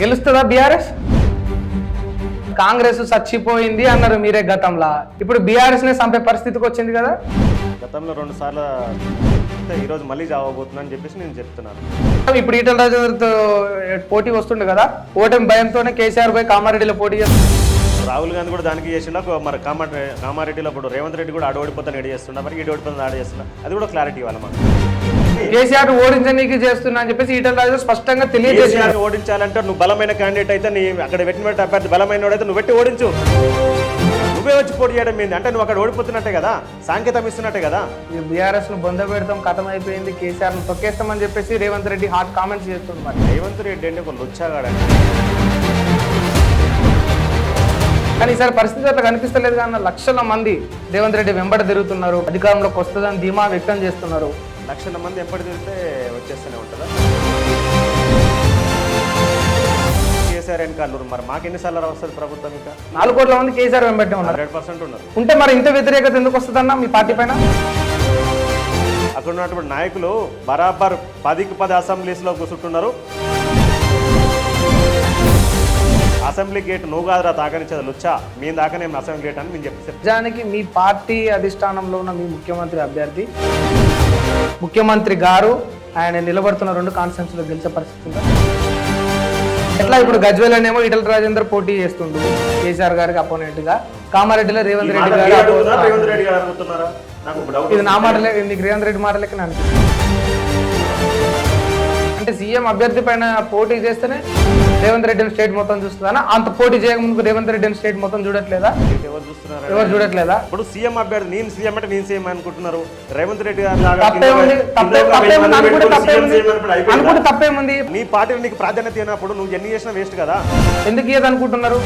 గెలుస్తుందా BRS? Congress చచ్చిపోయింది అన్నారు మీరే గతంలో. ఇప్పుడు బీఆర్ఎస్ని చంపే పరిస్థితికి వచ్చింది కదా? గతంలో రెండు సార్లు ఈరోజు మళ్ళీ జావబోతున్నా అని చెప్పేసి నేను చెప్తున్నాను. ఇప్పుడు ఈటల రాజేంద్రతో పోటీ వస్తుండే కదా? ఓటమి భయంతోనే కేసీఆర్ పోయి కామారెడ్డిలో పోటీ చేస్తుంది రాహుల్ గాంధీ కూడా దానికి చేసిండా. మరి కామా కామారెడ్డిలో ఇప్పుడు రేవంత్ రెడ్డి కూడా ఆడ ఓడిపోతాను ఎడి చేస్తున్నా మరి ఈడు ఓడిపోతాను ఆడ చేస్తున్నా అది కూడా క్లారిటీ ఇవ్వాలి మాకు. కేసీఆర్ ఓడించనీకి చేస్తున్నా అని చెప్పేసి ఈటల రాజు స్పష్టంగా కేసీఆర్ని ఓడించాలంటే నువ్వు బలమైన క్యాండిడేట్ అయితే నీ అక్కడ పెట్టిన పెట్టి అభ్యర్థి బలమైన వాడైతే నువ్వు పెట్టి ఓడించు. నువ్వే వచ్చి పోటీ చేయడం ఏంది? అంటే నువ్వు అక్కడ ఓడిపోతున్నట్టే కదా? సాంకేతం ఇస్తున్నట్టే కదా? బీఆర్ఎస్ను బొంద పెడతాం కథం అయిపోయింది కేసీఆర్ను తొక్కేస్తామని చెప్పేసి రేవంత్ రెడ్డి హాట్ కామెంట్స్ చేస్తుంది మరి. రేవంత్ రెడ్డి అంటే ఒక లుచ్చాగాడ కానీ ఈసారి పరిస్థితి అట్లా కనిపిస్తలేదు కానీ లక్షల మంది రేవంత్ రెడ్డి వెంబడ తిరుగుతున్నారు. అధికారంలోకి వస్తుందని ధీమా వ్యక్తం చేస్తున్నారు. లక్షల మంది ఎప్పటి తిరిగితే వచ్చేస్తూనే ఉంటుందా? కేసీఆర్ వెనకాలరు మరి మాకు ఎన్నిసార్లు వస్తుంది ప్రభుత్వం ఇంకా? నాలుగు కోట్ల మంది కేసీఆర్ వెంబట్టే ఉన్నారు. హండ్రెడ్ పర్సెంట్ ఉన్నారు. ఉంటే మరి ఇంత వ్యతిరేకత ఎందుకు వస్తుందన్న మీ పార్టీ పైన? అక్కడ ఉన్నటువంటి నాయకులు బరాబర్ పదికి పది అసెంబ్లీస్లో కూర్చుంటున్నారు. అసెంబ్లీ గేట్ నువ్వు కాదురా తాకనిచ్చేది లుచ్చా. మేము దాకనే అసెంబ్లీ గేట్ అని మేము చెప్పేసి నిజానికి మీ పార్టీ అధిష్టానంలో ఉన్న మీ ముఖ్యమంత్రి అభ్యర్థి ముఖ్యమంత్రి గారు ఆయన నిలబడుతున్న రెండు కాన్స్టిట్యూన్సీలో గెలిచే పరిస్థితి ఉందా? ఎట్లా ఇప్పుడు గజ్వేల్లోనేమో ఈటల రాజేందర్ పోటీ చేస్తుండు కేసీఆర్ గారికి అపోనెంట్గా. కామారెడ్డిలో రేవంత్ రెడ్డి గారు అడుగుతున్నారా? opponent. రేవంత్ రెడ్డి గారు అడుగుతున్నారా? నాకు ఒక డౌట్ ఇది నా మాటలే నీకు రేవంత్ రెడ్డి మాట లెక్కన అనిపిస్తుంది. అంటే సీఎం అభ్యర్థి పైన పోటీ చేస్తేనే రేవంత్ రెడ్డిని స్టేట్ మొత్తం చూస్తుందా? అంత పోటీ చేయకముందుకు రేవంత్ రెడ్డిని స్టేట్ మొత్తం చూడట్లేదా? ఎవరు చూస్తున్నారు ఎవరు చూడట్లేదా? ఇప్పుడు సీఎం అభ్యర్థి నేను సీఎం అంటే నేను సీఎం అనుకుంటున్నారు. రేవంత్ రెడ్డి గారు అనుకుంటే తప్పేముంది నీ పార్టీలో నీకు ప్రాధాన్యత అయినప్పుడు నువ్వు ఎన్ని చేసినా వేస్ట్ కదా. ఎందుకు ఇయ్యదు అనుకుంటున్నారు?